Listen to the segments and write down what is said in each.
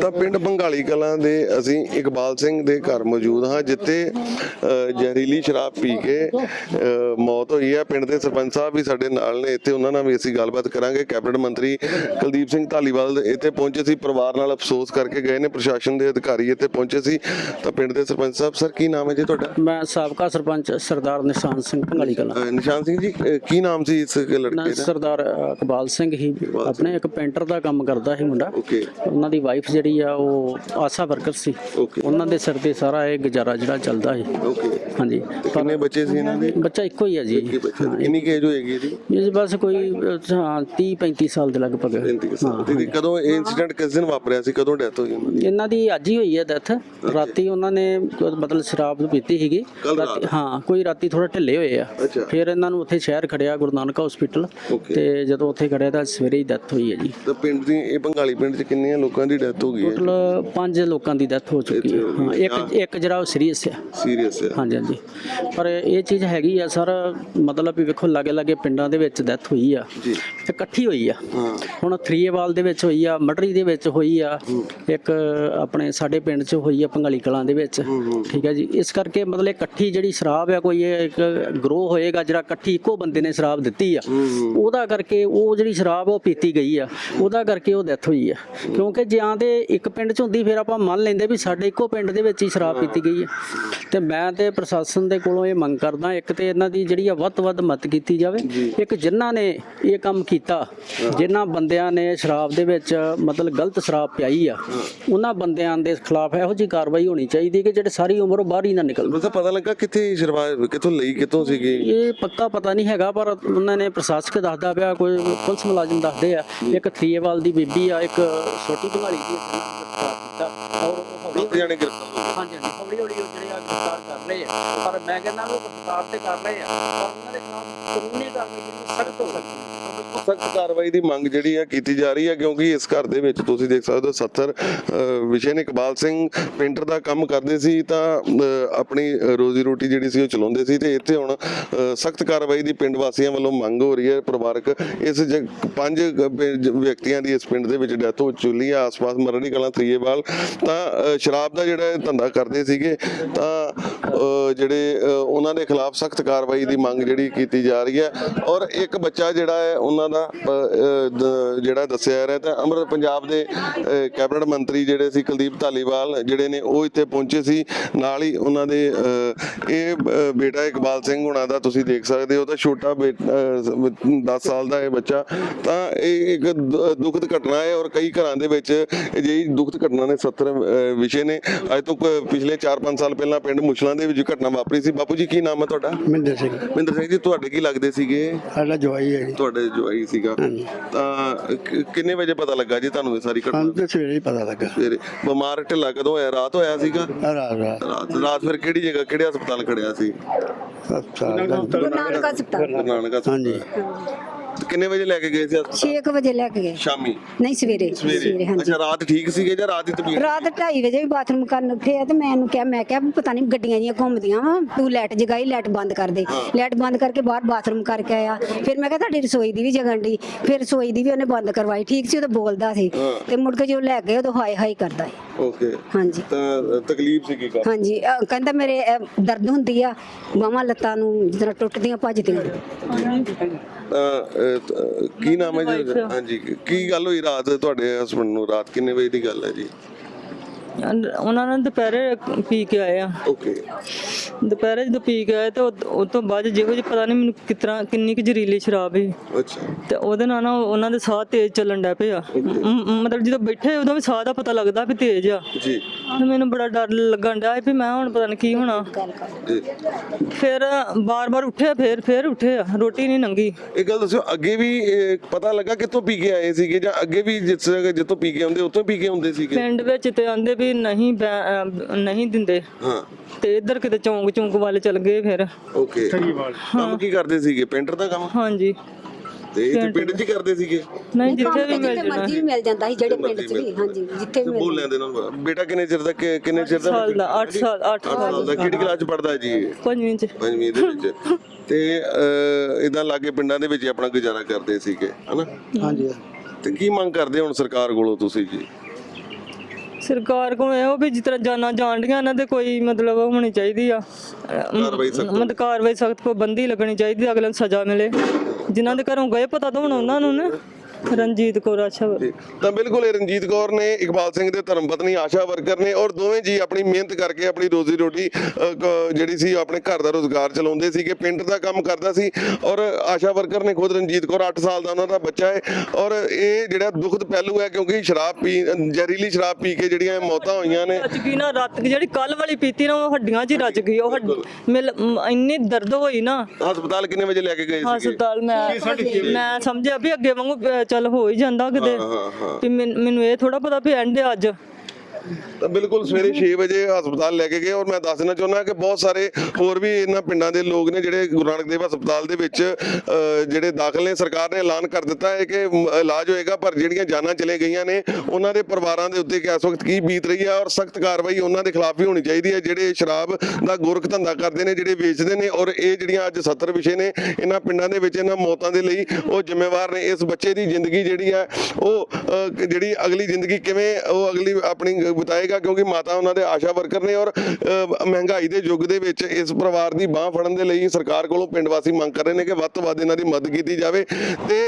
ਤਾਂ ਪਿੰਡ ਬੰਗਾਲੀ ਕਲਾਂ ਦੇ ਅਸੀਂ ਇਕਬਾਲ ਸਿੰਘ ਦੇ ਘਰ ਮੌਜੂਦ ਹਾਂ ਜਿੱਥੇ ਜ਼ਹਿਰੀਲੀ ਸ਼ਰਾਬ ਪੀ ਕੇ ਮੌਤ ਹੋਈ ਹੈ। ਪਿੰਡ ਦੇ ਸਰਪੰਚ ਸਾਹਿਬ ਵੀ ਸਾਡੇ ਨਾਲ ਨੇ। ਇੱਥੇ ਉਹਨਾਂ ਨਾਲ ਵੀ ਅਸੀਂ ਗੱਲਬਾਤ ਕਰਾਂਗੇ। ਕੈਬਨਿਟ ਮੰਤਰੀ ਕੁਲਦੀਪ ਸਿੰਘ ਧਾਲੀਵਾਲ ਇੱਥੇ ਪਹੁੰਚੇ ਸੀ। ਪਰਿਵਾਰ ਨਾਲ ਅਫਸੋਸ ਕਰਕੇ ਗਏ ਨੇ। ਪ੍ਰਸ਼ਾਸਨ ਦੇ ਅਧਿਕਾਰੀ ਇੱਥੇ ਪਹੁੰਚੇ ਸੀ। ਤਾਂ ਪਿੰਡ ਦੇ ਸਰਪੰਚ ਸਾਹਿਬ ਸਰ ਕੀ ਨਾਮ ਹੈ ਜੀ ਤੁਹਾਡਾ? ਮੈਂ ਸਾਬਕਾ ਸਰਪੰਚ ਸਰਦਾਰ ਨਿਸ਼ਾਨ ਸਿੰਘ ਭੰਗਾਲੀ ਕਲਾਂ। ਨਿਸ਼ਾਨ ਸਿੰਘ ਜੀ ਕੀ ਨਾਮ ਸੀ ਇਸ ਲੜਕੇ ਦਾ? ਸਰਦਾਰ ਇਕਬਾਲ ਸਿੰਘ ਹੀ ਆਪਣੇ ਇੱਕ ਪੇਂਟਰ ਦਾ ਕੰਮ ਕਰਦਾ ਸੀ ਮੁੰਡਾ। ਉਹਨਾਂ ਦੀ ਵਾਈਫ ਜਿਹੜੀ ਆ ਉਹ ਆਸਾ ਵਰਕਰ ਸੀ। ਓਕੇ ਉਹਨਾਂ ਦੇ ਸਿਰ ਤੇ ਸਾਰਾ ਇਹ ਗੁਜ਼ਾਰਾ ਜਿਹੜਾ ਚੱਲਦਾ ਸੀ। ਓਕੇ ਹਾਂਜੀ। ਕਿੰਨੇ ਬੱਚੇ ਸੀ ਇਹਨਾਂ ਦੇ? ਬੱਚਾ ਇੱਕੋ ਹੀ ਆ ਜੀ। ਕੀ ਬੱਚੇ। ਕਿੰਨੀ ਕੇਜ ਹੋਏਗੀ ਜੀ ਇਹ ਬਸ ਕੋਈ ਅ, ਹਾਂ 30 35 ਸਾਲ ਦੇ ਲਗਭਗ। 35 ਸਾਲ। ਦੀ ਕਦੋਂ ਇਹ ਇਨਸੀਡੈਂਟ ਕਿਸ ਦਿਨ ਵਾਪਰਿਆ ਸੀ? ਕਦੋਂ ਡੈਥ ਹੋਈ ਉਹਨਾਂ ਦੀ? ਇਹਨਾਂ ਦੀ ਅੱਜ ਹੀ ਹੋਈ ਹੈ ਡੈਥ ਰਾਤੀ ਉਹਨਾਂ ਨੇ ਮਤਲਬ ਸ਼ਰਾਬ ਪੀਤੀ ਸੀਗੀ। ਕੱਲ੍ਹ ਰਾਤ? ਰਾਤੀ- ਹਾਂ ਕੋਈ ਰਾਤੀ ਥੋੜਾ ਢਿੱਲੇ ਹੋਏ ਆ। ਅੱਛਾ। ਫਿਰ ਇਹਨਾਂ ਨੂੰ ਉੱਥੇ ਸ਼ਹਿਰ ਖੜਿਆ ਗੁਰੂ ਨਾਨਕ ਹਸਪੀਟਲ ਤੇ ਜਦੋਂ ਉੱਥੇ ਖੜਿਆ ਤਾਂ ਸਵੇਰੇ ਹੀ ਡੈਥ ਹੋਈ ਹੈ ਜੀ। ਤਾਂ ਪਿੰਡ ਦੀ ਇਹ ਬੰਗਾਲੀ ਪਿੰਡ 'ਚ ਕਿੰਨੀਆਂ ਲੋਕਾਂ ਦੀ ਡੈਥ ਹੋ ਗਈ ਹੈ? ਟੋਟਲ ਪੰਜ ਲੋਕਾਂ ਦੀ ਡੈਥ ਹੋ ਚੁੱਕੀ ਹੈ। ਹਾਂ ਇੱਕ ਇੱਕ ਜਿਹੜਾ ਉਹ ਸੀਰੀਅਸ ਹੈ ਸੀਰੀਅਸ ਹੈ ਹਾਂਜੀ ਹਾਂਜੀ। ਪਰ ਇਹ ਚੀਜ਼ ਹੈਗੀ ਆ ਸਰ ਮਤਲਬ ਵੀ ਵੇਖੋ ਲਾਗੇ ਲਾਗੇ ਪਿੰਡਾਂ ਦੇ ਵਿੱਚ ਡੈਥ ਹੋਈ ਆ। ਜੀ। ਇਕੱਠੀ ਹੋਈ ਆ। ਹੁਣ ਥਰੀਏਵਾਲ ਦੇ ਵਿੱਚ ਹੋਈ ਆ ਮਟਰੀ ਦੇ ਵਿੱਚ ਹੋਈ ਆ ਇੱਕ ਆਪਣੇ ਸਾਡੇ ਪਿੰਡ 'ਚ ਹੋਈ ਆ ਪੰਗਾਲੀ ਕਲਾਂ ਦੇ ਵਿੱਚ। ਠੀਕ ਹੈ ਜੀ। ਇਸ ਕਰਕੇ ਮਤਲਬ ਇਕੱਠੀ ਜਿਹੜੀ ਸ਼ਰਾਬ ਆ ਕੋਈ ਇਹ ਇੱਕ ਗਰੋਹ ਹੋਏਗਾ ਜਿਹੜਾ ਇਕੱਠੀ ਇੱਕੋ ਬੰਦੇ ਨੇ ਸ਼ਰਾਬ ਦਿੱਤੀ ਆ। ਉਹਦਾ ਕਰਕੇ ਉਹ ਜਿਹੜੀ ਸ਼ਰਾਬ ਉਹ ਪੀਤੀ ਗਈ ਆ। ਉਹਦਾ ਕਰਕੇ ਉਹ ਡੈਥ ਹੋਈ ਆ। ਕਿਉਂਕਿ ਜਾਂ ਤੇ ਇੱਕ ਪਿੰਡ 'ਚ ਹੁੰਦੀ ਫਿਰ ਆਪਾਂ ਮੰਨ ਲੈਂਦੇ ਵੀ ਸਾਡੇ ਇੱਕੋ ਪਿੰਡ ਦੇ ਵਿੱਚ ਹੀ ਸ਼ਰਾਬ ਪੀਤੀ ਗਈ ਆ। ਤੇ ਮੈਂ ਤੇ ਪ੍ਰਸ਼ਾਸਨ ਦੇ ਕੋਲੋਂ ਇਹ ਮੰਗ ਕਰਦਾ ਇੱਕ ਤੇ ਇਹਨਾਂ ਦੀ ਜਿਹੜੀ ਆ ਵੱਧ ਤੋਂ ਵੱਧ ਮਦਦ ਕੀਤੀ ਜਾਵੇ। ਇੱਕ ਜਿਨ੍ਹਾਂ ਨੇ ਇਹ ਕੰਮ ਕੀਤਾ ਜਿਨ੍ਹਾਂ ਬੰਦਿਆਂ ਨੇ ਸ਼ਰਾਬ ਦੇ ਵਿੱਚ ਮਤਲਬ ਗਲਤ ਸ਼ਰਾਬ ਪਿਆਈ ਆ ਉਹਨਾਂ ਬੰਦਿਆਂ ਦੇ ਖਿਲਾਫ ਇਹੋ ਜਿਹੀ ਕਾਰਵਾਈ ਹੋਣੀ ਚਾਹੀਦੀ ਕਿ ਜਿਹੜੇ ਸਾਰੀ ਉਮਰ ਬਾਹਰ ਹੀ ਨਾ ਨਿਕਲਣ ਮਤਲਬ ਪਤਾ ਲੱਗਾ ਕਿੱਥੇ ਸ਼ੁਰੂਆਤ ਕਿੱਥੋਂ ਲਈ ਕਿੱਥੋਂ ਸੀਗੀ? ਇਹ ਪੱਕਾ ਪਤਾ ਨਹੀਂ ਹੈਗਾ ਪਰ ਉਹਨਾਂ ਨੇ ਪ੍ਰਸ਼ਾਸਕ ਦੱਸਦਾ ਪਿਆ ਕੋਈ ਪੁਲਿਸ ਮੁਲਾਜ਼ਮ ਦੱਸਦੇ ਆ ਇੱਕ ਥਰੀਏਵਾਲ ਦੀ ਬੀਬੀ ਆ ਇੱਕ ਛੋਟੀ ਭੰਗਾਲੀ ਦੀ ਗ੍ਰਿਫਤਾਰ ਕੀਤਾ। ਔਰ ਉਹ ਹੌਲੀ ਕਿੱਥੇ ਜਾਣੇ ਗ੍ਰਿਫਤਾਰ ਹਾਂਜੀ ਹਾਂਜੀ ਹੌਲੀ ਹੌਲੀ ਉਹ ਜਿਹੜੇ ਆ ਗ੍ਰਿਫਤਾਰ ਕਰ ਰਹੇ ਆ ਪਰ ਮੈਂ ਕਹਿੰਦਾ ਉਹ ਗ੍ਰਿਫਤਾਰ ਤੇ ਕਰ ਰਹੇ ਆ। ਪਰ ਉਹਨਾਂ ਦੇ ਖਿਲਾਫ ਕਾਨੂੰਨੀ ਕਾਰਵਾਈ ਜਿਹੜੀ ਸਖਤ ਤੋਂ ਸਖਤ ਸਖਤ ਕਾਰਵਾਈ ਦੀ ਮੰਗ ਜਿਹੜੀ ਹੈ ਕੀਤੀ ਜਾ ਰਹੀ ਹੈ ਕਿਉਂਕਿ ਇਸ ਘਰ ਦੇ ਵਿੱਚ ਤੁਸੀਂ ਦੇਖ ਸਕਦੇ ਹੋ 70 ਵਿਸ਼ੇ ਨੇ ਇਕਬਾਲ ਸਿੰਘ ਪੇਂਟਰ ਦਾ ਕੰਮ ਕਰਦੇ ਸੀ ਤਾਂ ਆਪਣੀ ਰੋਜ਼ੀ ਰੋਟੀ ਜਿਹੜੀ ਸੀ ਉਹ ਚਲਾਉਂਦੇ ਸੀ ਤੇ ਇੱਥੇ ਹੁਣ ਸਖਤ ਕਾਰਵਾਈ ਦੀ ਪਿੰਡ ਵਾਸੀਆਂ ਵੱਲੋਂ ਮੰਗ ਹੋ ਰਹੀ ਹੈ ਪਰਿਵਾਰਕ ਇਸ ਪੰਜ ਵਿਅਕਤੀਆਂ ਦੀ ਇਸ ਪਿੰਡ ਦੇ ਵਿੱਚ ਡੈਥ ਹੋ ਚੁੱਲੀ ਹੈ ਆਸ-ਪਾਸ ਮਰੜੀ ਕਲਾਂ ਤਰੀਏਵਾਲ ਤਾਂ ਸ਼ਰਾਬ ਦਾ ਜਿਹੜਾ ਧੰਦਾ ਕਰਦੇ ਸੀਗੇ ਤਾਂ ਅ, ਜਿਹੜੇ ਉਹਨਾਂ ਦੇ ਖਿਲਾਫ ਸਖਤ ਕਾਰਵਾਈ ਦੀ ਮੰਗ ਜਿਹੜੀ ਕੀਤੀ ਜਾ ਰਹੀ ਹੈ ਔਰ ਇੱਕ ਬੱਚਾ ਜਿਹੜਾ ਹੈ ਉਹਨਾਂ ਅ, ਦ- ਜਿਹੜਾ ਦੱਸਿਆ ਜਾ ਰਿਹਾ ਤਾਂ ਅੰਮ੍ਰਿਤ ਪੰਜਾਬ ਦੇ ਕੈਬਨਿਟ ਮੰਤਰੀ ਜਿਹੜੇ ਸੀ ਕੁਲਦੀਪ ਧਾਲੀਵਾਲ ਜਿਹੜੇ ਨੇ ਉਹ ਇੱਥੇ ਪਹੁੰਚੇ ਸੀ। ਨਾਲ ਹੀ ਉਹਨਾਂ ਦੇ ਇਹ ਬੇਟਾ ਇਕਬਾਲ ਸਿੰਘ ਹੁਣਾਂ ਦਾ ਤੁਸੀਂ ਦੇਖ ਸਕਦੇ ਹੋ ਤਾਂ ਛੋਟਾ 10 ਸਾਲ ਦਾ ਇਹ ਬੱਚਾ। ਤਾਂ ਇਹ ਇੱਕ ਦੁਖਦ ਘਟਨਾ ਹੈ ਔਰ ਕਈ ਘਰਾਂ ਦੇ ਵਿੱਚ ਅਜਿਹੀ ਦੁਖਦ ਘਟਨਾ ਨੇ 70 ਅ, ਵਿਸ਼ੇ ਨੇ। ਅੱਜ ਤੋਂ ਪਿਛਲੇ 4-5 ਸਾਲ ਪਹਿਲਾਂ ਪਿੰਡ ਮੁਛਲਾਂ ਦੇ ਵਿੱਚ ਘਟਨਾ ਵਾਪਰੀ ਸੀ। ਬਾਪੂ ਜੀ ਕੀ ਨਾਮ ਹੈ ਤੁਹਾਡਾ? ਮਿੰਦਰ ਸਿੰਘ। ਮਹਿੰਦਰ ਸਿੰਘ ਜੀ ਤੁਹਾਡੇ ਕੀ ਲੱਗਦੇ ਸੀਗੇ? ਸਾਡਾ ਜਵਾਈ ਹੈ ਜੀ। ਤੁਹਾਡੇ ਜਵਾਈ ਸੀਗਾ। ਹਾਂਜੀ। ਤਾਂ ਕਿ- ਕਿੰਨੇ ਵਜੇ ਪਤਾ ਲੱਗਾ ਜੀ ਤੁਹਾਨੂੰ ਇਹ ਸਾਰੀ ਘਟਨਾ ਸਾਨੂੰ ਤਾਂ ਸਵੇਰੇ ਹੀ ਪਤਾ ਲੱਗਾ। ਸਵੇਰੇ। ਬਿਮਾਰ ਢਿੱਲਾ ਕਦੋਂ ਹੋਇਆ? ਰਾਤ ਹੋਇਆ ਸੀਗਾ? ਆਹ ਰਾਤ ਰਾਤ। ਰਾਤ ਰਾਤ ਫਿਰ ਕਿਹੜੀ ਜਗ੍ਹਾ ਕਿਹੜੇ ਹਸਪਤਾਲ ਖੜਿਆ ਸੀ? ਸਾਲ ਦਾ। ਗੁਰੂ ਨਾਨਕ ਹਸਪਤਾਲ। ਗੁਰੂ ਨਾਨਕ ਹਸਪਤਾਲ। ਹਾਂਜੀ। ਕਿੰਨੇ ਵਜੇ ਲੈ ਕੇ ਗਏ ਸੀ? ਹਸਪਤਾਲ 6 ਵਜੇ ਲੈ ਕੇ ਗਏ। ਸ਼ਾਮੀ? ਨਹੀਂ ਸਵੇਰੇ ਸਵੇਰੇ। ਹਾਂਜੀ। ਅੱਛਾ ਰਾਤ ਠੀਕ ਸੀਗੇ ਜਾਂ ਰਾਤ ਦੀ ਤਬੀਅਤ? ਰਾਤ 2:30 ਵਜੇ ਵੀ ਬਾਥਰੂਮ ਕਰਨ ਉੱਠੇ ਆ ਤੇ ਮੈਂ ਇਹਨੂੰ ਕਿਹਾ ਮੈਂ ਕਿਹਾ ਵੀ ਪਤਾ ਨਹੀਂ ਗੱਡੀਆਂ ਜੀਆਂ ਘੁੰਮਦੀਆਂ ਵਾ ਤੂੰ ਲਾਈਟ ਜਗਾਈ ਲਾਈਟ ਬੰਦ ਕਰ ਦੇ। ਲਾਈਟ ਬੰਦ ਕਰਕੇ ਬਾਹਰ ਬਾਥਰੂਮ ਕਰਕੇ ਆਇਆ। ਫਿਰ ਮੈਂ ਕਿਹਾ ਤੁਹਾਡੀ ਰਸੋਈ ਦੀ ਵੀ ਜਗਣ ਦੀ ਫਿਰ ਰਸੋਈ ਦੀ ਵੀ ਉਹਨੇ ਬੰਦ ਕਰਵਾਈ। ਠੀਕ ਸੀ ਉਹ ਤਾਂ ਬੋਲਦਾ ਸੀ। ਹਾਂ। ਤੇ ਮੁੜ ਕੇ ਜਦੋਂ ਲੈ ਗਏ ਉਦੋਂ ਹਾਏ ਹਾਏ ਕਰਦਾ ਸੀ। ਓਕੇ ਹਾਂਜੀ। ਤਾਂ ਤਕਲੀਫ ਸੀ ਕੀ ਕਰ ਹਾਂਜੀ। ਅਹ ਕਹਿੰਦਾ ਮੇਰੇ ਅਹ, ਦਰਦ ਹੁੰਦੀ ਆ। ਬਾਹਾਂ ਲੱਤਾਂ ਨੂੰ ਜਿਸ ਤਰ੍ਹਾਂ ਟੁੱਟਦੀਆਂ ਭੱਜਦੀਆਂ। ਤਾਂ ਕੀ ਨਾਮ ਹੈ ਜੀ? ਹਾਂਜੀ ਕੀ ਗੱਲ ਹੋਈ ਰਾਤ ਤੁਹਾਡੇ ਹਸਬੰਡ ਨੂੰ? ਰਾਤ ਕਿੰਨੇ ਵਜੇ ਦੀ ਗੱਲ ਹੈ ਜੀ? ਉਹਨਾਂ ਨੇ ਦੁਪਹਿਰੇ ਪੀ ਕੇ ਆਏ ਆ। ਓਕੇ ਦੁਪਹਿਰੇ ਜਦੋਂ ਪੀ ਕੇ ਆਏ ਤੇ ਉਹ ਤੋਂ ਬਾਅਦ ਜਿਹੋ ਜਿਹੀ ਪਤਾ ਨਹੀਂ ਮੈਨੂੰ ਕਿਤਨਾ ਕਿੰਨੀ ਕੁ ਜ਼ਹਿਰੀਲੀ ਸ਼ਰਾਬ ਸੀ। ਅੱਛਾ। ਤੇ ਉਹਦੇ ਨਾਲ ਨਾ ਉਹਨਾਂ ਦੇ ਸਾਹ ਤੇਜ਼ ਚੱਲਣ ਡੈ ਪਿਆ ਮਤਲਬ ਜਦੋਂ ਬੈਠੇ ਉਦੋਂ ਵੀ ਸਾਹ ਦਾ ਪਤਾ ਲੱਗਦਾ ਵੀ ਤੇਜ਼ ਆ। ਜੀ। ਤੇ ਮੈਨੂੰ ਬੜਾ ਡਰ ਲੱਗਣ ਡਿਆ ਵੀ ਮੈਂ ਹੁਣ ਪਤਾ ਨਹੀਂ ਕੀ ਹੋਣਾ। ਫਿਰ ਬਾਰ-ਬਾਰ ਉੱਠਿਆ ਫਿਰ ਫਿਰ ਉੱਠਿਆ ਰੋਟੀ ਨਹੀਂ ਨੰਗੀ। ਇਹ ਗੱਲ ਦੱਸਿਓ ਅੱਗੇ ਵੀ ਪਤਾ ਲੱਗਾ ਕਿੱਥੋਂ ਪੀ ਕੇ ਆਏ ਸੀਗੇ ਜਾਂ ਅੱਗੇ ਵੀ ਜਿਸ ਜਗ੍ਹਾ ਜਿੱਥੋਂ ਪੀ ਕੇ ਆਉਂਦੇ ਉੱਥੋਂ ਪੀ ਕੇ ਆਉਂਦੇ ਸੀਗੇ? ਪਿੰਡ ਵਿੱਚ ਤੇ ਆਂਦੇ ਵੀ ਨਹੀਂ ਨਹੀਂ ਦਿੰਦੇ। ਹਾਂ। ਤੇ ਇੱਧਰ ਕਿਤੇ ਚੌਂਕ ਚੌਂਕ ਵੱਲ ਚਲ ਗਏ ਫਿਰ। ਓਕੇ ਕੰਮ ਕੀ ਕਰਦੇ ਸੀਗੇ? ਪੇਂਟਰ ਦਾ ਕੰਮ? ਹਾਂਜੀ। ਤੇ ਇੱਥੇ ਪਿੰਡ 'ਚ ਹੀ ਕਰਦੇ ਸੀਗੇ? ਨਹੀਂ ਜਿੱਥੇ ਵੀ ਮਿਲ ਜਾਣਾ ਮਰਜ਼ੀ ਵੀ ਮਿਲ ਜਾਂਦਾ ਸੀ ਜਿਹੜੇ ਪਿੰਡ 'ਚ ਵੀ। ਹਾਂਜੀ ਜਿੱਥੇ ਵੀ ਮਿਲ ਬੋਲ ਲੈਂਦੇ ਨਾਲ ਬੇਟਾ ਕਿੰਨੇ ਚਿਰ ਦਾ ਕਿ- ਕਿੰਨੇ ਚਿਰ ਦਾ ਸਾਲ ਦਾ 8 ਸਾਲ 8 ਅੱਠ ਸਾਲ ਦਾ। ਕਿਹੜੀ ਕਲਾਸ 'ਚ ਪੜਦਾ ਜੀ ਇਹ? ਪੰਜਵੀਂ ਚ। ਪੰਜਵੀਂ ਦੇ ਵਿੱਚ। ਤੇ ਇਦਾਂ ਲਾਗੇ ਪਿੰਡਾਂ ਦੇ ਵਿੱਚ ਹੀ ਆਪਣਾ ਗੁਜ਼ਾਰਾ ਕਰਦੇ ਸੀਗੇ ਹਨਾ? ਹਾਂਜੀ। ਤੇ ਕੀ ਮੰਗ ਕਰਦੇ ਹੁਣ ਸਰਕਾਰ ਕੋਲੋਂ ਤੁਸੀਂ ਜੀ? ਸਰਕਾਰ ਕੋਲ ਇਹੋ ਵੀ ਜਿਸ ਤਰ੍ਹਾਂ ਜਾਨਾਂ ਜਾਣਦੀਆਂ ਇਹਨਾਂ ਤੇ ਕੋਈ ਮਤਲਬ ਹੋਣੀ ਚਾਹੀਦੀ ਆ। ਕਾਰਵਾਈ ਸਖ਼ਤ। ਮਤਲਬ ਕਾਰਵਾਈ ਸਖਤ ਪਾਬੰਦੀ ਲੱਗਣੀ ਚਾਹੀਦੀ ਅਗਲੇ ਨੂੰ ਸਜ਼ਾ ਮਿਲੇ। ਜਿਨ੍ਹਾਂ ਦੇ ਘਰੋਂ ਗਏ ਪਤਾ ਤਾਂ ਹੁਣ ਉਹਨਾਂ ਨੂੰ ਨਾ। ਰਣਜੀਤ ਕੌਰ ਆਸ਼ਾ ਵਰਕਰ। ਤਾਂ ਬਿਲਕੁਲ ਇਹ ਰਣਜੀਤ ਕੌਰ ਨੇ ਇਕਬਾਲ ਸਿੰਘ ਦੇ ਧਰਮ ਪਤਨੀ ਆਸ਼ਾ ਵਰਕਰ ਨੇ ਔਰ ਦੋਵੇਂ ਜੀ ਆਪਣੀ ਮਿਹਨਤ ਕਰਕੇ ਆਪਣੀ ਰੋਜ਼ੀ ਰੋਟੀ ਕ- ਜਿਹੜੀ ਸੀ ਆਪਣੇ ਘਰ ਦਾ ਰੋਜ਼ਗਾਰ ਚਲਾਉਂਦੇ ਸੀਗੇ ਪਿੰਡ ਦਾ ਕੰਮ ਕਰਦਾ ਸੀ ਔਰ ਆਸ਼ਾ ਵਰਕਰ ਨੇ ਖੁਦ ਰਣਜੀਤ ਕੌਰ 8 ਸਾਲ ਦਾ ਉਹਨਾਂ ਦਾ ਬੱਚਾ ਹੈ ਔਰ ਇਹ ਜਿਹੜਾ ਦੁਖਦ ਪਹਿਲੂ ਹੈ ਕਿਉਂਕਿ ਸ਼ਰਾਬ ਪੀ ਜ਼ਹਿਰੀਲੀ ਸ਼ਰਾਬ ਪੀ ਕੇ ਜਿਹੜੀਆਂ ਇਹ ਮੌਤਾਂ ਹੋਈਆਂ ਨੇ। ਰੱਜ ਗਈ ਨਾ ਰਾਤ ਜਿਹੜੀ ਕੱਲ ਵਾਲੀ ਪੀਤੀ ਨਾ ਉਹ ਹੱਡੀਆਂ 'ਚ ਹੀ ਰੱਜ ਗਈ ਉਹ ਹੱਡ- ਮਿਲ ਮ- ਇੰਨੀ ਦਰਦ ਹੋਈ ਨਾ। ਹਸਪਤਾਲ ਕਿੰਨੇ ਵਜੇ ਲੈ ਕੇ ਗਏ ਸੀਗੇ? ਹਸਪਤਾਲ ਮੈਂ ਮੈਂ ਸਮਝਿਆ ਵੀ ਅੱਗੇ ਵਾਂਗੂ ਅਹ, ਚੱਲ ਹੋ ਹੀ ਜਾਂਦਾ ਕਿਤੇ ਹਾਂ, ਹਾਂ। ਵੀ ਮੈਨ- ਮੈਨੂੰ ਇਹ ਥੋੜਾ ਪਤਾ ਵੀ ਐਂਡ ਅੱਜ ਤਾਂ ਬਿਲਕੁਲ ਸਵੇਰੇ 6 ਵਜੇ ਹਸਪਤਾਲ ਲੈ ਕੇ ਗਏ ਔਰ ਮੈਂ ਦੱਸ ਦੇਣਾ ਚਾਹੁੰਦਾ ਕਿ ਬਹੁਤ ਸਾਰੇ ਹੋਰ ਵੀ ਇਹਨਾਂ ਪਿੰਡਾਂ ਦੇ ਲੋਕ ਨੇ ਜਿਹੜੇ ਗੁਰੂ ਨਾਨਕ ਦੇਵ ਹਸਪਤਾਲ ਦੇ ਵਿੱਚ ਜਿਹੜੇ ਦਾਖਲ ਨੇ, ਸਰਕਾਰ ਨੇ ਐਲਾਨ ਕਰ ਦਿੱਤਾ ਹੈ ਕਿ ਇਲਾਜ ਹੋਏਗਾ, ਪਰ ਜਿਹੜੀਆਂ ਜਾਨਾਂ ਚਲੇ ਗਈਆਂ ਨੇ, ਉਹਨਾਂ ਦੇ ਪਰਿਵਾਰਾਂ ਦੇ ਉੱਤੇ ਕਿ ਇਸ ਵਕਤ ਕੀ ਬੀਤ ਰਹੀ ਹੈ ਔਰ ਸਖਤ ਕਾਰਵਾਈ ਉਹਨਾਂ ਦੇ ਖਿਲਾਫ ਵੀ ਹੋਣੀ ਚਾਹੀਦੀ ਹੈ, ਜਿਹੜੇ ਸ਼ਰਾਬ ਦਾ ਗੋਰਖ ਧੰਦਾ ਕਰਦੇ ਨੇ, ਜਿਹੜੇ ਵੇਚਦੇ ਨੇ ਔਰ ਇਹ ਜਿਹੜੀਆਂ ਅੱਜ 70 ਵਿਸ਼ੇ ਨੇ, ਇਹਨਾਂ ਪਿੰਡਾਂ ਦੇ ਵਿੱਚ ਇਹਨਾਂ ਮੌਤਾਂ ਦੇ ਲਈ ਉਹ ਜ਼ਿੰਮੇਵਾਰ ਨੇ, ਇਸ ਬੱਚੇ ਦੀ ਜ਼ਿੰਦਗੀ ਜਿਹੜੀ ਹੈ, ਉਹ ਜਿਹੜੀ ਅਗਲੀ ਜ਼ਿੰਦਗੀ ਕਿਵੇਂ, ਉਹ ਅਗਲੀ ਆਪਣੀ ਬਤਾਏਗਾ ਕਿਉਂਕਿ ਮਾਤਾ ਉਹਨਾਂ ਦੇ ਆਸ਼ਾ ਵਰਕਰ ਨੇ ਔਰ ਮਹਿੰਗਾਈ ਦੇ ਯੁੱਗ ਦੇ ਵਿੱਚ ਇਸ ਪਰਿਵਾਰ ਦੀ ਬਾਹ ਫੜਨ ਦੇ ਲਈ ਸਰਕਾਰ ਕੋਲੋਂ ਪਿੰਡ ਵਾਸੀ ਮੰਗ ਕਰ ਰਹੇ ਨੇ ਕਿ ਵੱਧ ਤੋਂ ਵੱਧ ਇਹਨਾਂ ਦੀ ਮਦਦ ਕੀਤੀ ਜਾਵੇ। ਤੇ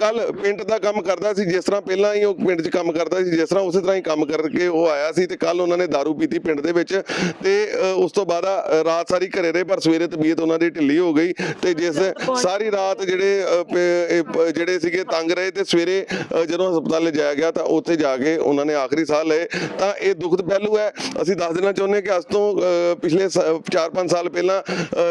ਕੱਲ ਪਿੰਡ ਦਾ ਕੰਮ ਕਰਦਾ ਸੀ ਜਿਸ ਤਰ੍ਹਾਂ ਪਹਿਲਾਂ ਹੀ ਉਹ ਪਿੰਡ 'ਚ ਕੰਮ ਕਰਦਾ ਸੀ ਜਿਸ ਤਰ੍ਹਾਂ ਉਸੇ ਤਰ੍ਹਾਂ ਹੀ ਕੰਮ ਕਰਕੇ ਉਹ ਆਇਆ ਸੀ ਤੇ ਕੱਲ ਉਹਨਾਂ ਨੇ दारू ਪੀਤੀ ਪਿੰਡ ਦੇ ਵਿੱਚ। ਤੇ ਉਸ ਤੋਂ ਬਾਅਦ ਰਾਤ ਸਾਰੀ ਘਰੇ ਰਹੇ ਪਰ ਸਵੇਰੇ ਤਬੀਅਤ ਉਹਨਾਂ ਦੀ ਢਿੱਲੀ ਹੋ ਗਈ ਤੇ ਜਿਸ ਸਾਰੀ ਰਾਤ ਜਿਹੜੇ ਜਿਹੜੇ ਸੀਗੇ ਤੰਗ ਰਹੇ ਤੇ ਸਵੇਰੇ ਜਦੋਂ ਹਸਪਤਾਲ ਲਿਜਾਇਆ ਗਿਆ ਤਾਂ ਉੱਥੇ ਜਾ ਕੇ ਉਹਨਾਂ ਨੇ ਆਖਰੀ ਸਾਹ ਲਏ। ਤਾਂ ਇਹ ਦੁਖਦ ਪਹਿਲੂ ਹੈ। ਅਸੀਂ ਦੱਸ ਦੇਣਾ ਚਾਹੁੰਦੇ ਹਾਂ ਕਿ ਅੱਜ ਤੋਂ ਅਹ, ਪਿਛਲੇ 4-5 ਸਾਲ ਪਹਿਲਾਂ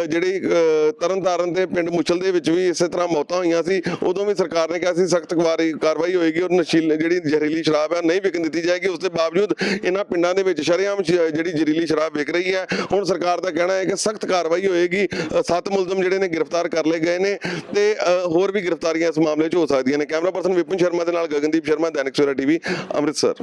ਜਿਹੜੀ ਅਹ, ਤਰਨਤਾਰਨ ਦੇ ਪਿੰਡ ਮੁਛਲ ਦੇ ਵਿੱਚ ਵੀ ਇਸੇ ਤਰ੍ਹਾਂ ਮੌਤਾਂ ਹੋਈਆਂ ਸੀ। ਉਦੋਂ ਵੀ ਸਰਕਾਰ ਨੇ ਕਿਹਾ ਸੀ ਸਖਤ ਕਾਰਵਾਈ ਹੋਏਗੀ ਔਰ ਨਸ਼ੀਲ ਜਿਹੜੀ ਜ਼ਹਿਰੀਲੀ ਸ਼ਰਾਬ ਹੈ ਨਹੀਂ ਵਿਕਣ ਦਿੱਤੀ ਜਾਏਗੀ। ਉਸ ਦੇ ਬਾਵਜੂਦ ਇਹਨਾਂ ਪਿੰਡਾਂ ਦੇ ਵਿੱਚ ਸ਼ਰੇਆਮ ਸ਼- ਜਿਹੜੀ ਜ਼ਹਿਰੀਲੀ ਸ਼ਰਾਬ ਵਿਕ ਰਹੀ ਹੈ। ਹੁਣ ਸਰਕਾਰ ਦਾ ਕਹਿਣਾ ਹੈ ਕਿ ਸਖਤ ਕਾਰਵਾਈ ਹੋਏਗੀ। ਸੱਤ ਮੁਲਜ਼ਮ ਜਿਹੜੇ ਨੇ ਗ੍ਰਿਫਤਾਰ ਕਰ ਲਏ ਗਏ ਨੇ ਤੇ ਹੋਰ ਵੀ ਗ੍ਰਿਫਤਾਰੀਆਂ ਇਸ ਮਾਮਲੇ 'ਚ ਹੋ ਸਕਦੀਆਂ ਨੇ। ਕੈਮਰਾ ਪਰਸਨ ਵਿਪਨ ਸ਼ਰਮਾ ਦੇ ਨਾਲ ਗਗਨਦੀਪ ਸ਼ਰਮਾ ਦੈਨਿਕ ਸਵੇਰਾ ਟੀਵੀ ਅੰਮ੍ਰਿਤਸਰ।